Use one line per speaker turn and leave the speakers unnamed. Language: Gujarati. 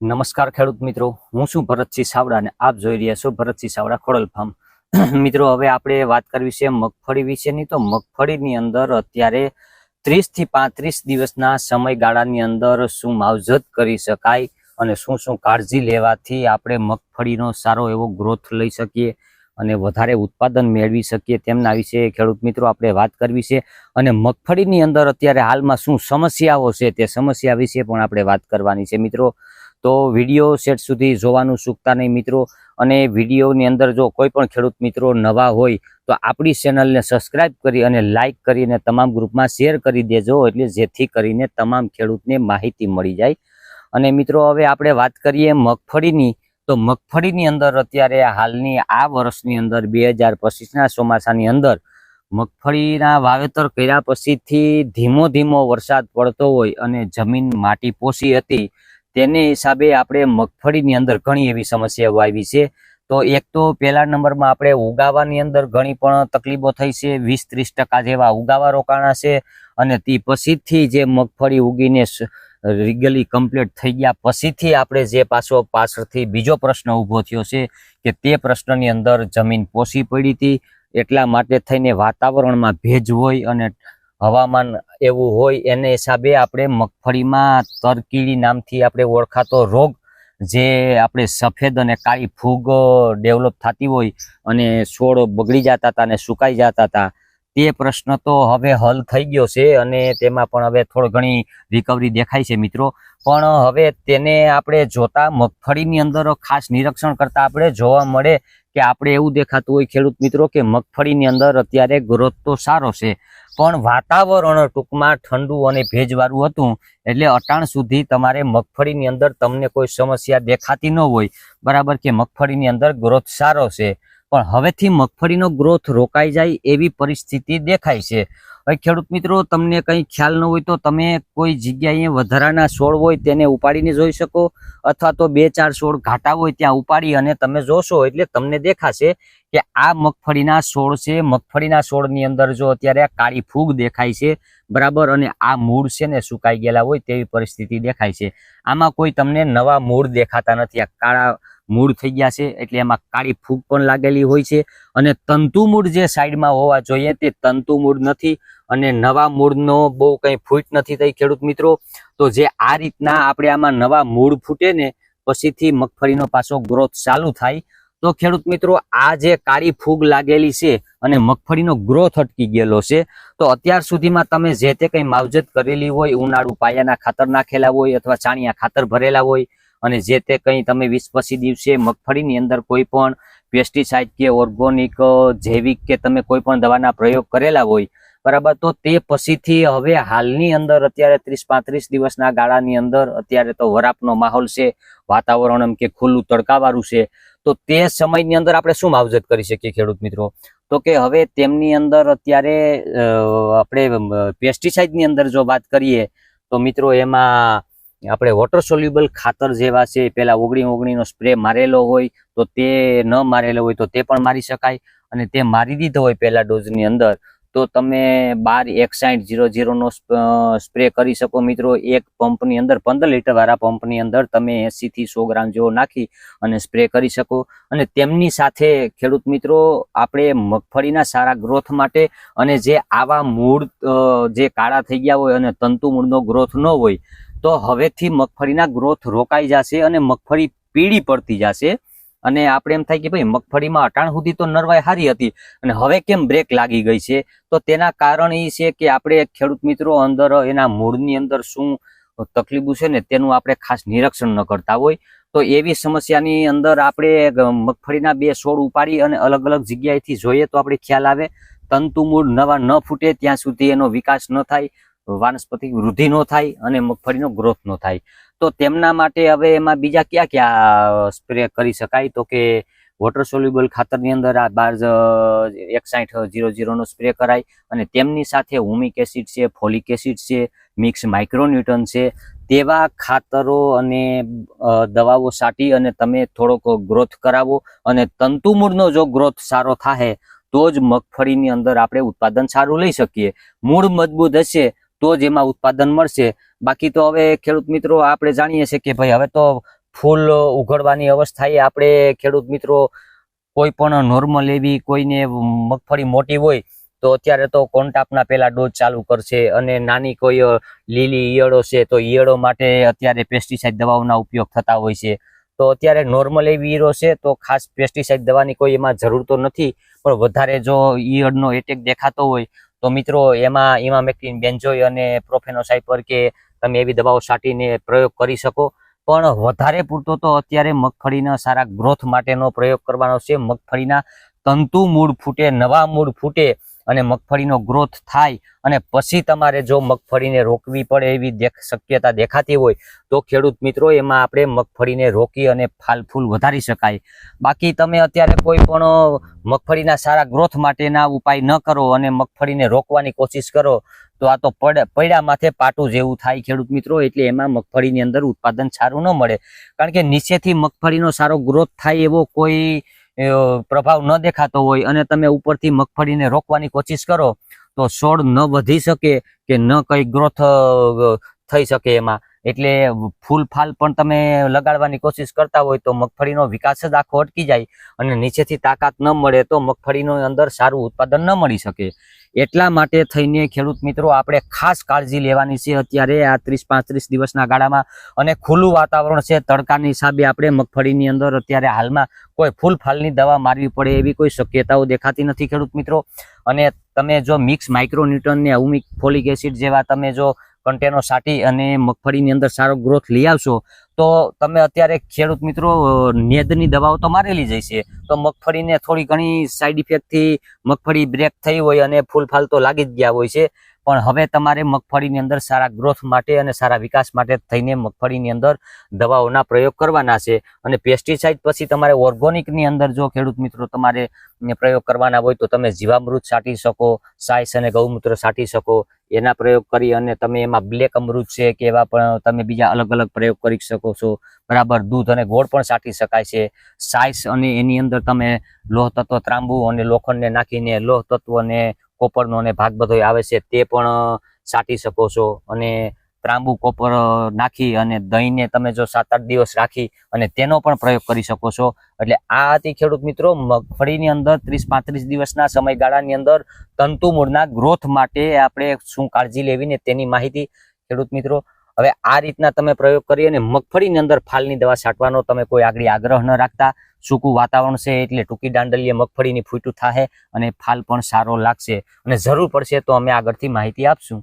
નમસ્કાર ખેડૂત મિત્રો. હું છું ભરતસિંહ સાવડા અને આપ જોઈ રહ્યા છો ભરતસિંહ સાવડા ખોડલ ફાર્મ. મિત્રો, હવે આપણે વાત કરવી છે મગફળી વિશેની. તો મગફળીની અંદર અત્યારે ત્રીસથી પાંત્રીસ દિવસના સમયગાળાની અંદર શું માવજત કરી શકાય અને શું શું કાળજી લેવાથી આપણે મગફળીનો સારો એવો ગ્રોથ લઈ શકીએ અને વધારે ઉત્પાદન મેળવી શકીએ તેમના વિશે ખેડૂત મિત્રો આપણે વાત કરવી છે. અને મગફળીની અંદર અત્યારે હાલમાં શું સમસ્યાઓ છે તે સમસ્યા વિશે પણ આપણે વાત કરવાની છે મિત્રો. તો વીડિયો સેટ સુધી જોવાનું ચૂકતા નહીં મિત્રો. અને વિડીયોની અંદર જો કોઈ પણ ખેડૂત મિત્રો નવા હોય, તો આપણી ચેનલને સબસ્ક્રાઇબ કરી અને લાઇક કરીને તમામ ગ્રુપમાં શેર કરી દેજો, એટલે જેથી કરીને તમામ ખેડૂતને માહિતી મળી જાય. અને મિત્રો, હવે આપણે વાત કરીએ મગફળીની. તો મગફળીની અંદર અત્યારે હાલની આ વર્ષની અંદર, બે હજાર પચીસના ચોમાસાની અંદર, મગફળીના વાવેતર કર્યા પછીથી ધીમો ધીમો વરસાદ પડતો હોય અને જમીન માટી પોસી હતી. તેને હિસાબે આપણે મગફળીની અંદર ઘણી એવી સમસ્યાઓ આવી છે. તો એક તો પહેલા નંબરમાં આપણે ઉગાવાની અંદર ઘણી પણ તકલીફો થઈ છે. વીસ ત્રીસ ટકા જેવા ઉગાવા રોકાણા છે અને તે પછીથી જે મગફળી ઉગીને રીગલી કમ્પ્લીટ થઈ ગયા પછીથી આપણે જે પાછો પાછળથી બીજો પ્રશ્ન ઊભો થયો છે કે તે પ્રશ્નની અંદર જમીન પોસી પડી હતી. એટલા માટે થઈને વાતાવરણમાં ભેજ હોય અને હવામાન એવું હોય, એને હિસાબે આપણે મગફળીમાં તરકીડી નામથી આપણે ઓળખાતો રોગ જે આપણે સફેદ અને કાળી ફૂગ ડેવલપ થતી હોય અને છોડ બગડી જતા હતા અને સુકાઈ જતા હતા, તે પ્રશ્ન તો હવે હલ થઈ ગયો છે અને તેમાં પણ હવે થોડી ઘણી રિકવરી દેખાય છે મિત્રો. પણ હવે તેને આપણે જોતા મગફળીની અંદર ખાસ નિરીક્ષણ કરતા આપણે જોવા મળે કે આપણે એવું દેખાતું હોય ખેડૂત મિત્રો કે મગફળીની અંદર અત્યારે ગ્રોથ તો સારો છે પણ વાતાવરણ ટૂંકમાં ઠંડુ અને ભેજવાળું હતું. એટલે અટાણ સુધી તમારે મગફળીની અંદર તમને કોઈ સમસ્યા દેખાતી ન હોય. બરાબર કે મગફળીની અંદર ગ્રોથ સારો છે. પણ હવેથી મગફળીનો ગ્રોથ રોકાઈ જાય એવી પરિસ્થિતિ દેખાય છે. હવે ખેડૂત મિત્રો, તમને કંઈ ખ્યાલ ન હોય તો તમે કોઈ જગ્યાએ વધારાના છોડ હોય તેને ઉપાડીને જોઈ શકો. અથવા તો બે ચાર છોડ ઘાટા હોય ત્યાં ઉપાડી અને તમે જોશો એટલે તમને દેખાશે કે આ મગફળીના છોડ છે. મગફળીના છોડની અંદર જો અત્યારે કાળી ફૂગ દેખાય છે, બરાબર, અને આ મૂળ છે ને સુકાઈ ગયેલા હોય તેવી પરિસ્થિતિ દેખાય છે. આમાં કોઈ તમને નવા મૂળ દેખાતા નથી. આ કાળા મૂળ થઈ ગયા છે, એટલે એમાં કાળી ફૂગ પણ લાગેલી હોય છે. અને તંતુ મૂળ જે સાઈડમાં હોવા જોઈએ તે તંતુ મૂળ નથી. અને નવા મૂળનો બહુ કંઈ ફૂટ નથી થઈ ખેડૂત મિત્રો. તો જે આ રીતના આપણે આમાં નવા મૂળ ફૂટે ને પછીથી મગફળીનો પાછો ગ્રોથ ચાલુ થાય. તો ખેડૂત મિત્રો, આ જે કાળી ફૂગ લાગેલી છે અને મગફળીનો ગ્રોથ અટકી ગયેલો છે, તો અત્યાર સુધીમાં તમે જે તે કંઈ માવજત કરેલી હોય, ઉનાળુ પાયાના ખાતર નાખેલા હોય અથવા ચાણિયા ખાતર ભરેલા હોય અને જે તે કંઈ તમે વીસ પચીસ દિવસે મગફળીની અંદર કોઈ પણ પેસ્ટિસાઇડ કે ઓર્ગોનિક જૈવિક કે તમે કોઈ પણ દવાના પ્રયોગ કરેલા હોય બરાબર? તો તે પછીથી હવે હાલની અંદર અત્યારે ત્રીસ પાંત્રીસ દિવસના ગાળાની અંદર અત્યારે તો વરાપનો માહોલ છે, વાતાવરણ એમ કે ખુલ્લું તડકાવાળું છે. તો તે સમયની અંદર આપણે શું માવજત કરી શકીએ ખેડૂત મિત્રો? તો કે હવે તેમની અંદર અત્યારે આપણે પેસ્ટિસાઇડની અંદર જો વાત કરીએ, તો મિત્રો એમાં આપણે વોટર સોલ્યુબલ ખાતર જેવા છે પેલા ઓગણી ઓગણીનો સ્પ્રે મારેલો હોય, તો તે ન મારેલો હોય તો તે પણ મારી શકાય. અને તે મારી દીધો હોય પહેલા ડોઝની અંદર તો તમે બાર એકસાઠ જીરો જીરોનો સ્પ્રે કરી શકો મિત્રો. એક પંપની અંદર પંદર લીટરવાળા પંપની અંદર તમે એંસીથી સો ગ્રામ જેવો નાખી અને સ્પ્રે કરી શકો. અને તેમની સાથે ખેડૂત મિત્રો, આપણે મગફળીના સારા ગ્રોથ માટે અને જે આવા મૂળ જે કાળા થઈ ગયા હોય અને તંતુ મૂળનો ગ્રોથ ન હોય, તો હવેથી મગફળીના ગ્રોથ રોકાઈ જશે અને મગફળી પીળી પડતી જશે. અને આપણે એમ થાય કે ભાઈ મગફળીમાં અટાણ સુધી તો નરવાઈ સારી હતી, અને હવે કેમ બ્રેક લાગી ગઈ છે? તો તેના કારણ એ છે કે આપણે ખેડૂત મિત્રો અંદર એના મૂળની અંદર શું તકલીફો છે ને તેનું આપણે ખાસ નિરીક્ષણ ન કરતા હોય. તો એવી સમસ્યાની અંદર આપણે મગફળીના બે છોડ ઉપાડી અને અલગ અલગ જગ્યાએથી જોઈએ તો આપણે ખ્યાલ આવે, તંતુ મૂળ નવા ન ફૂટે ત્યાં સુધી એનો વિકાસ ન થાય, વાનસ્પતિક વૃદ્ધિ ન થાય અને મગફળીનો ગ્રોથ ન થાય. તો તેમના માટે હવે એમાં બીજા ક્યાં ક્યાં સ્પ્રે કરી શકાય? તો કે વોટર સોલ્યુબલ ખાતરની અંદર આ બાર એકસાઠ જીરો જીરોનો સ્પ્રે કરાય અને તેમની સાથે હુમિક એસિડ છે, ફોલિક એસિડ છે, મિક્સ માઇક્રોન્યુટન છે, તેવા ખાતરો અને દવાઓ સાટી અને તમે થોડોક ગ્રોથ કરાવો અને તંતુમૂળનો જો ગ્રોથ સારો થાય તો જ મગફળીની અંદર આપણે ઉત્પાદન સારું લઈ શકીએ. મૂળ મજબૂત હશે તો જ એમાં ઉત્પાદન મળશે. બાકી તો હવે ખેડૂત મિત્રો આપણે જાણીએ છીએ કે ભાઈ હવે તો ફૂલ ઉઘડવાની અવસ્થાએ આપણે ખેડૂત મિત્રો કોઈ પણ નોર્મલ એવી કોઈને મગફળી મોટી હોય તો અત્યારે તો કોન્ટાપના પેલા ડોઝ ચાલુ કરશે અને નાની કોઈ લીલી ઈયળો છે તો ઈયળો માટે અત્યારે પેસ્ટિસાઇડ દવાઓના ઉપયોગ થતા હોય છે. તો અત્યારે નોર્મલ એવી ઈયળો છે તો ખાસ પેસ્ટિસાઇડ દવાની કોઈ એમાં જરૂર તો નથી, પણ વધારે જો ઈયળનો એટેક દેખાતો હોય તો મિત્રો એમાં ઇમામેક્ટિન બેન્જોય અને પ્રોફેનોસાઇપર કે તમે એવી દવાઓ છાંટીને પ્રયોગ કરી શકો. પણ વધારે પૂરતો તો અત્યારે મગફળીના સારા ગ્રોથ માટેનો પ્રયોગ કરવાનો છે. મગફળીના તંતુ મૂળ ફૂટે, નવા મૂળ ફૂટે અને મગફળીનો ગ્રોથ થાય અને પછી તમારે જો મગફળીને રોકવી પડે એવી દેખ શક્યતા દેખાતી હોય તો ખેડૂત મિત્રો એમાં આપણે મગફળીને રોકી અને ફાલ ફૂલ વધારી શકાય. બાકી તમે અત્યારે કોઈ પણ મગફળીના સારા ગ્રોથ માટેના ઉપાય ન કરો અને મગફળીને રોકવાની કોશિશ કરો. તો આ તો પડ પૈડા માથે પાટું જેવું થાય ખેડૂત મિત્રો, એટલે એમાં મગફળીની અંદર ઉત્પાદન સારું ન મળે. કારણ કે નીચેથી મગફળીનો સારો ગ્રોથ થાય એવો કોઈ પ્રભાવ ન દેખાતો હોય. અને તમે ઉપરથી મગફળીને રોકવાની કોશિશ કરો, તો છોડ ન વધી શકે કે ન કઈ ગ્રોથ થઈ શકે એમાં. એટલે ફૂલ ફાલ પણ તમે લગાડવાની કોશિશ કરતા હોય તો મગફળીનો વિકાસ જ આખો અટકી જાય. અને નીચેથી તાકાત ન મળે તો મગફળીનો અંદર સારું ઉત્પાદન ન મળી શકે. એટલા માટે થઈને ખેડૂત મિત્રો આપણે ખાસ કાળજી લેવાની છે. અત્યારે આ ત્રીસ પાંત્રીસ દિવસના ગાળામાં અને ખુલ્લું વાતાવરણ છે. તડકાની હિસાબે આપણે મગફળીની અંદર અત્યારે હાલમાં કોઈ ફૂલ ફાલની દવા મારવી પડે એવી કોઈ શક્યતાઓ દેખાતી નથી ખેડૂત મિત્રો. અને તમે જો મિક્સ માઇક્રોન્યુટન ને હુમિક ફોલિક એસિડ જેવા તમે જો કન્ટેનો સાટી અને મગફળીની અંદર સારો ગ્રોથ લઈ આવશો તો તમે અત્યારે ખેડૂત મિત્રો નેદની દવાઓ તો મારેલી જ છે તો મગફળીને થોડી ઘણી સાઈડ ઇફેક્ટથી મગફળી બ્રેક થઈ હોય અને ફૂલ ફાલ તો લાગી જ ગયા હોય છે. પણ હવે તમારે મગફળીની અંદર સારા ગ્રોથ માટે અને સારા વિકાસ માટે થઈને મગફળીની અંદર દવાઓના પ્રયોગ કરવાના છે. અને પેસ્ટિસાઇડ પછી તમારે ઓર્ગોનિકની અંદર જો ખેડૂત મિત્રો તમારે પ્રયોગ કરવાના હોય તો તમે જીવામૃત છાંટી શકો સાયસ અને ગૌમૂત્ર છાંટી શકો, એના પ્રયોગ કરી અને તમે એમાં બ્લેક અમૃત છે કે એવા પણ તમે બીજા અલગ અલગ પ્રયોગ કરી શકો છો. બરાબર, દૂધ અને ગોળ પણ સાટી શકાય છે. સાયસ અને એની અંદર તમે લોહ તત્વ ત્રાંબુ અને લોખંડને નાખીને લોહ તત્વ અને કોપરનો અને ભાગ બધો આવે છે, તે પણ છાંટી શકો છો. અને ત્રાંબુ કોપર નાખી અને દહીંને તમે જો સાત આઠ દિવસ રાખી અને તેનો પણ પ્રયોગ કરી શકો છો. એટલે આ હતી ખેડૂત મિત્રો મગફળીની અંદર ત્રીસ પાંત્રીસ દિવસના સમયગાળાની અંદર તંતુ મૂળના ગ્રોથ માટે આપણે શું કાળજી લેવી ને તેની માહિતી ખેડૂત મિત્રો હવે આ રીતના તમે પ્રયોગ કરી અને મગફળીની અંદર ફાલની દવા છાંટવાનો તમે કોઈ આગળ આગ્રહ ન રાખતા. સૂકું વાતાવરણ છે એટલે ટૂંકી દાંડલીએ મગફળીની ફૂટું થશે અને ફાલ પણ સારો લાગશે. અને જરૂર પડશે તો અમે આગળથી માહિતી આપશું.